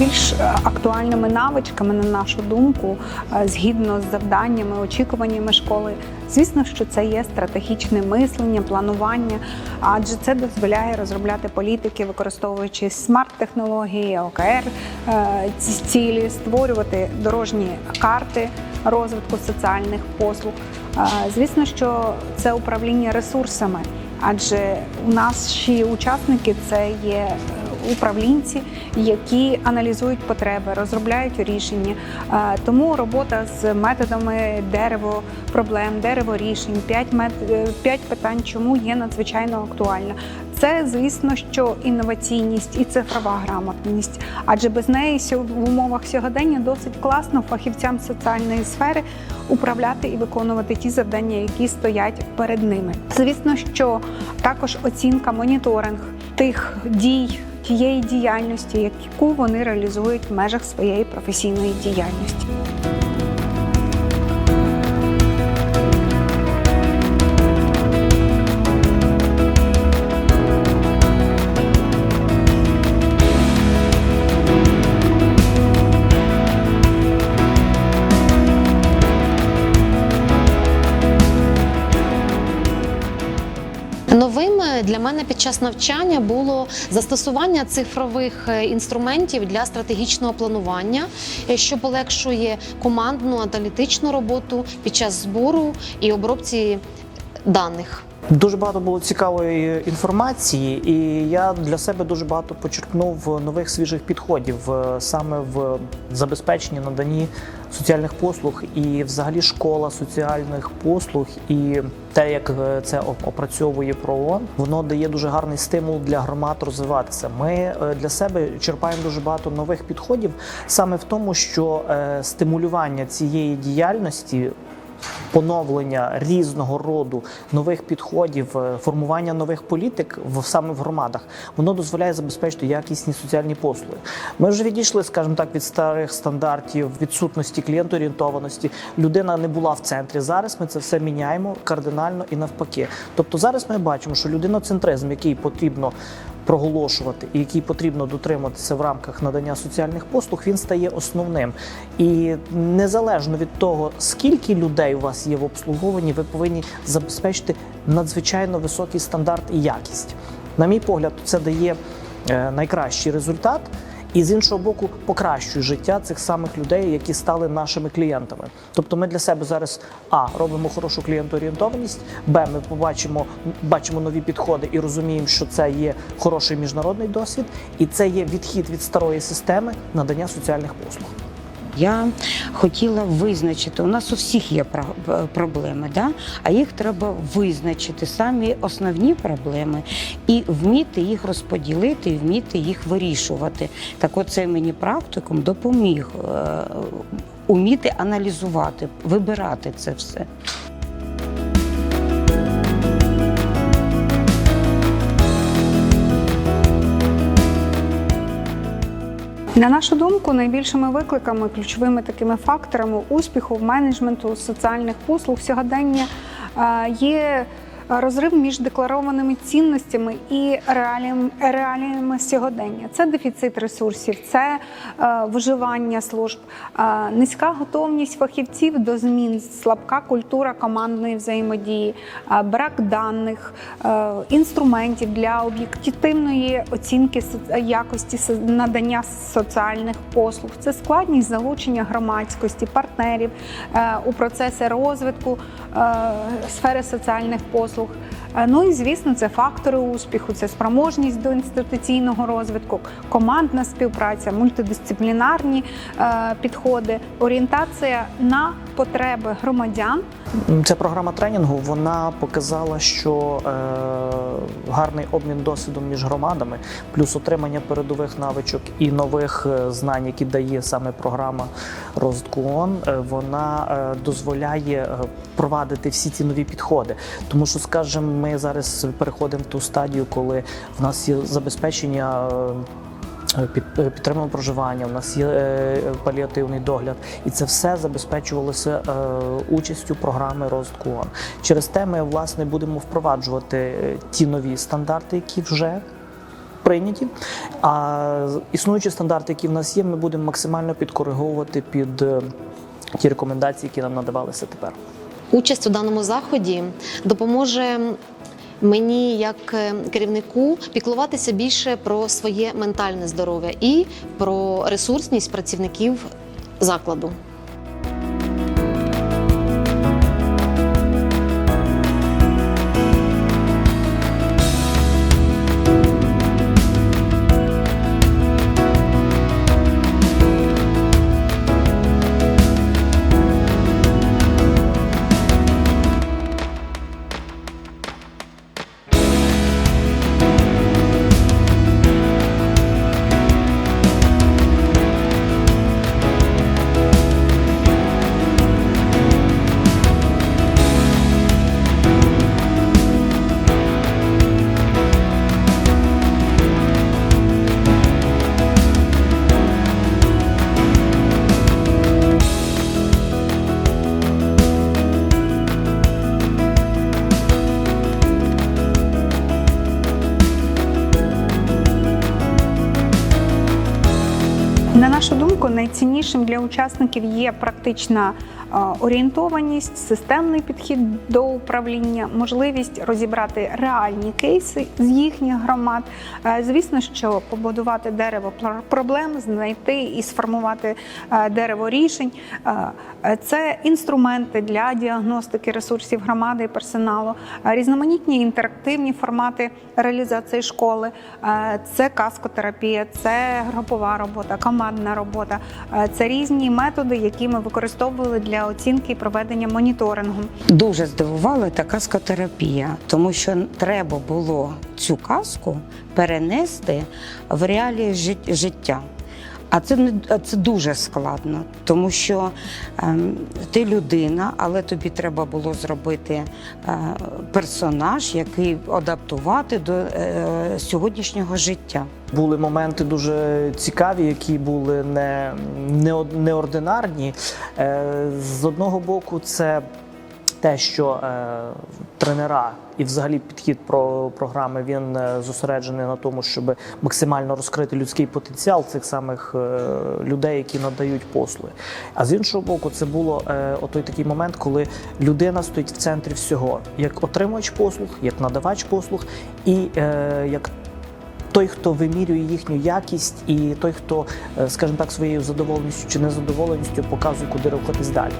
найбільш актуальними навичками, на нашу думку, е, згідно з завданнями, очікуваннями школи. Звісно, що це є стратегічне мислення, планування, адже це дозволяє розробляти політики, використовуючи смарт-технології, ОКР, е, ці цілі, створювати дорожні карти розвитку соціальних послуг. Е, Звісно, що це управління ресурсами, адже у наші учасники це є управлінці, які аналізують потреби, розробляють рішення. Е, Тому робота з методами дерево проблем, дерево рішень, п'ять мет... е, п'ять питань, чому є надзвичайно актуальна. Це, звісно, що інноваційність і цифрова грамотність, адже без неї в умовах сьогодення досить класно фахівцям соціальної сфери управляти і виконувати ті завдання, які стоять перед ними. Звісно, що також оцінка, моніторинг тих дій, тієї діяльності, яку вони реалізують в межах своєї професійної діяльності. Мене під час навчання було застосування цифрових е, інструментів для стратегічного планування, е, що полегшує командну аналітичну роботу під час збору і обробці даних. Дуже багато було цікавої інформації, і я для себе дуже багато почерпнув нових свіжих підходів е, саме в забезпеченні наданні соціальних послуг і взагалі школа соціальних послуг і те, як е, це опрацьовує ПРООН, воно дає дуже гарний стимул для громад розвиватися. Ми е, для себе черпаємо дуже багато нових підходів саме в тому, що е, стимулювання цієї діяльності поновлення різного роду нових підходів, е, формування нових політик в саме в громадах, воно дозволяє забезпечити якісні соціальні послуги. Ми вже відійшли, скажімо так, від старих стандартів відсутності клієнтоорієнтованості. Людина не була в центрі. Зараз ми це все міняємо кардинально і навпаки. Тобто зараз ми бачимо, що людиноцентризм, який потрібно проголошувати і який потрібно дотриматися в рамках надання соціальних послуг, він стає основним. І незалежно від того, скільки людей у вас є в обслуговуванні, ви повинні забезпечити надзвичайно високий стандарт і якість. На мій погляд, це дає е, найкращий результат. І з іншого боку, покращує життя цих самих людей, які стали нашими клієнтами. Тобто, ми для себе зараз а робимо хорошу клієнтоорієнтованість, б ми побачимо бачимо нові підходи і розуміємо, що це є хороший міжнародний досвід, і це є відхід від старої системи надання соціальних послуг. Я хотіла визначити, у нас у всіх є про- проблеми, да? а їх треба визначити самі основні проблеми і вміти їх розподілити, і вміти їх вирішувати. Так оце мені практикум допоміг е, уміти аналізувати, вибирати це все. На нашу думку, найбільшими викликами, ключовими такими факторами успіху в менеджменту соціальних послуг сьогодення е, є розрив між декларованими цінностями і реаліями, реаліями сьогодення. Це дефіцит ресурсів, це е, виживання служб, низька готовність фахівців до змін, слабка культура командної взаємодії, брак даних, е, інструментів для об'єктивної оцінки якості надання соціальних послуг. Це складність залучення громадськості, партнерів е, у процеси розвитку сфери соціальних послуг. Е, Ну і звісно, це фактори успіху, це спроможність до інституційного розвитку, командна співпраця, мультидисциплінарні е, підходи, орієнтація на потреби громадян. Ця програма тренінгу вона показала, що е, гарний обмін досвідом між громадами, плюс отримання передових навичок і нових е, знань, які дає саме програма розвитку ООН, е, вона е, дозволяє е, провадити всі ці нові підходи. Тому що, скажімо, ми зараз переходимо в ту стадію, коли в нас є забезпечення. е, е, підтримане проживання, у нас є е, паліативний догляд, і це все забезпечувалося участю програми розвитку ООН. Через те ми власне будемо впроваджувати ті нові стандарти, які вже прийняті. А існуючі стандарти, які в нас є, ми будемо максимально підкориговувати під ті рекомендації, які нам надавалися тепер. Участь у даному заході допоможе мені як е, керівнику піклуватися більше про своє ментальне здоров'я і про ресурсність працівників закладу. Нашу думку, найціннішим для учасників є практична орієнтованість, системний підхід до управління, можливість розібрати реальні кейси з їхніх громад. Е, Звісно, що побудувати дерево пр- проблем, знайти і сформувати е, дерево рішень. Е, Це інструменти для діагностики ресурсів громади і персоналу, різноманітні інтерактивні формати реалізації школи, це каскотерапія, це групова робота, командна робота, це різні методи, які ми використовували для оцінки і проведення моніторингу. Дуже здивувала та каскотерапія, тому що треба було цю казку перенести в реалії жит- життя. А це не це дуже складно, тому що ем, ти людина, але тобі треба було зробити е, персонаж, який адаптувати до е, сьогоднішнього життя. Були моменти дуже цікаві, які були не, не, неординарні. Е, З одного боку, це те, що е, тренера і взагалі підхід про програми він е, зосереджений на тому, щоб максимально розкрити людський потенціал цих самих е, людей, які надають послуги. А з іншого боку, це було е, отой такий момент, коли людина стоїть в центрі всього, як отримувач послуг, як надавач послуг, і як той, хто вимірює їхню якість, і той, хто, скажімо так, своєю задоволеністю чи незадоволеністю показує, куди рухатись далі.